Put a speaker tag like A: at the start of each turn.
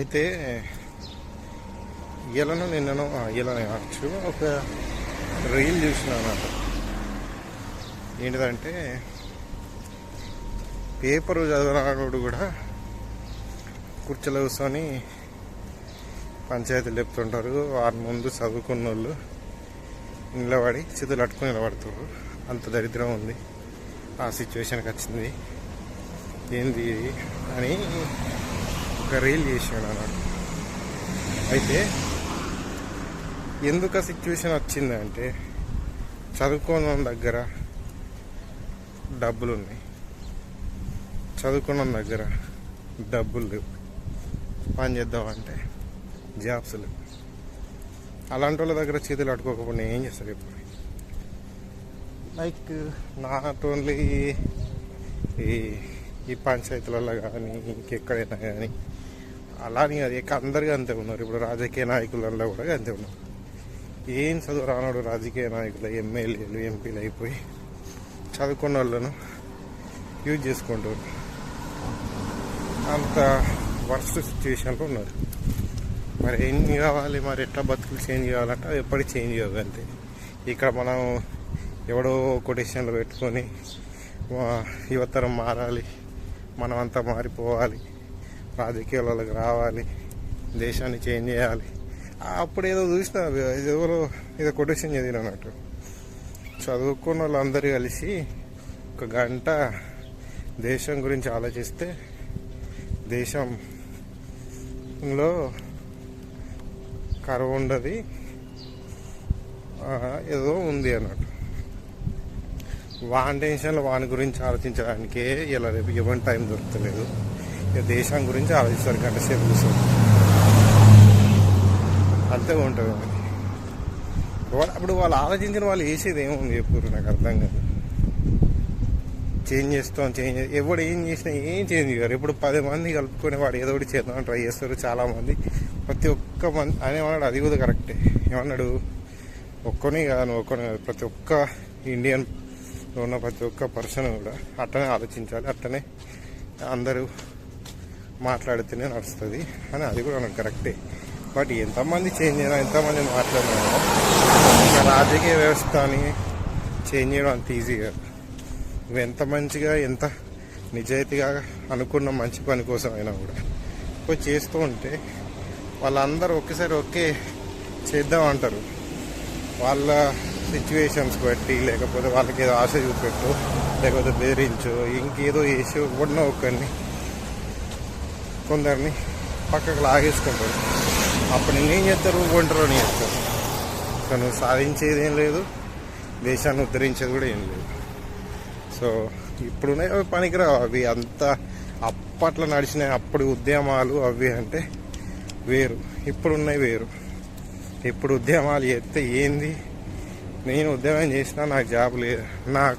A: అయితే ఇలాను నిన్నను ఇలానే కావచ్చు ఒక రీల్ చూసిన అన్నమాట. ఏంటిదంటే పేపర్ చదవనాడు కూడా కుర్చీలో కూర్చొని పంచాయతీలు చెప్తుంటారు. వారి ముందు చదువుకున్న వాళ్ళు నిలబడి చేతులు అట్టుకుని నిలబడుతారు. అంత దరిద్రం ఉంది. ఆ సిచ్యువేషన్కి వచ్చింది. ఏంది అని ఒక రీల్ చేసాడు అన్నమాట అయితే ఎందుకు ఆ సిచ్యువేషన్ వచ్చింది అంటే దగ్గర డబ్బులు ఉన్నాయి చదువుకున్న దగ్గర డబ్బులు లేవు. పని చేద్దామంటే జాబ్స్ లేవు. అలాంటి వాళ్ళ దగ్గర చేతులు అట్టుకోకపోతే ఏం చేస్తారు ఇప్పుడు? లైక్ నాట్ ఓన్లీ ఈ ఈ పంచాయతీలలో కానీ ఇంకెక్కడైనా కానీ. అలానే అది అందరికీ అంతే ఉన్నారు. ఇప్పుడు రాజకీయ నాయకులలో కూడా అంతే ఉన్నారు. ఏం చదువు రానాడు రాజకీయ నాయకులు ఎమ్మెల్యేలు ఎంపీలు అయిపోయి చదువుకున్న వాళ్ళను యూజ్ చేసుకుంటారు అంత వర్స్ట్ సిచ్యువేషన్లో ఉన్నారు. మరి ఏం కావాలి మరి ఎట్లా బతుకులు చేంజ్ కావాలంటే అవి ఎప్పటికీ చేంజ్ కావు అంతే. ఇక్కడ మనం ఎవడో కొటేషన్లు పెట్టుకొని యువతరం మారాలి. మనం అంతా మారిపోవాలి. రాజకీయాలకు రావాలి. దేశాన్ని చేంజ్ చేయాలి. అప్పుడు ఏదో చూసిన ఎవరో ఏదో కొటేషన్ చదివిన అన్నట్టు. చదువుకున్న వాళ్ళందరూ కలిసి ఒక గంట దేశం గురించి ఆలోచిస్తే దేశంలో కరువు ఉండదు. ఏదో ఉంది అన్నట్టు. వాని టెన్షన్లో వాని గురించి ఆలోచించడానికే ఇలా రేపు ఇవ్వని టైం దొరకలేదు. ఇక దేశం గురించి ఆలోచిస్తారు గంట సేపు కూర్చొని అంతే ఉంటుంది అప్పుడు వాళ్ళు ఆలోచించిన వాళ్ళు వేసేది ఏముంది చెప్పారు నాకు అర్థం కాదు. చేంజ్ చేస్తాం చేంజ్ ఎవడు ఏం చేసినా ఏం చేంజ్ కాదు ఇప్పుడు పది మంది కలుపుకొని వాడు ఏదో ఒకటి చేద్దామని ట్రై చేస్తారు. చాలామంది ప్రతి ఒక్క మంది ఆయన ఏమన్నాడు? అది కూడా కరెక్టే ఏమన్నాడు? ఒక్కనే కాదు ఒక్కనే కాదు. ప్రతి ఒక్క ఇండియన్ ఉన్న ప్రతి ఒక్క పర్సన్ కూడా అట్టనే ఆలోచించాలి అట్టనే అందరూ మాట్లాడితేనే నడుస్తుంది అని అది కూడా నాకు కరెక్టే. బట్ ఎంతమంది చేంజ్ అయినా ఎంతమంది మాట్లాడినా రాజకీయ వ్యవస్థని చేంజ్ చేయడం అంత ఈజీ కాదు. నువ్వు ఎంత మంచిగా ఎంత నిజాయితీగా అనుకున్న మంచి పని కోసం అయినా కూడా పోయి చేస్తూ ఉంటే వాళ్ళందరూ ఒకేసారి ఒకే చేద్దాం అంటారు. వాళ్ళ సిచ్యువేషన్స్ బట్టి లేకపోతే వాళ్ళకి ఏదో ఆశ చూపెట్టు లేకపోతే బెదిరించు ఇంకేదో వేసి ఒకడినో ఒకరిని కొందరిని పక్కకు లాగేసుకుంటారు. అప్పుడు నేనేం చేస్తారు? ఒంటరిని చేస్తారు. సో తను సాధించేది ఏం లేదు. దేశాన్ని ఉద్ధరించేది కూడా ఏం లేదు. సో ఇప్పుడున్నాయి అవి పనికిరావు. అవి అంత అప్పట్లో నడిచిన అప్పుడు ఉద్యమాలు అవి అంటే వేరు. ఇప్పుడున్నాయి వేరు. ఇప్పుడు ఉద్యమాలు చేస్తే ఏంది? నేను ఉద్యమం చేసినా నాకు జాబ్ లేదు నాకు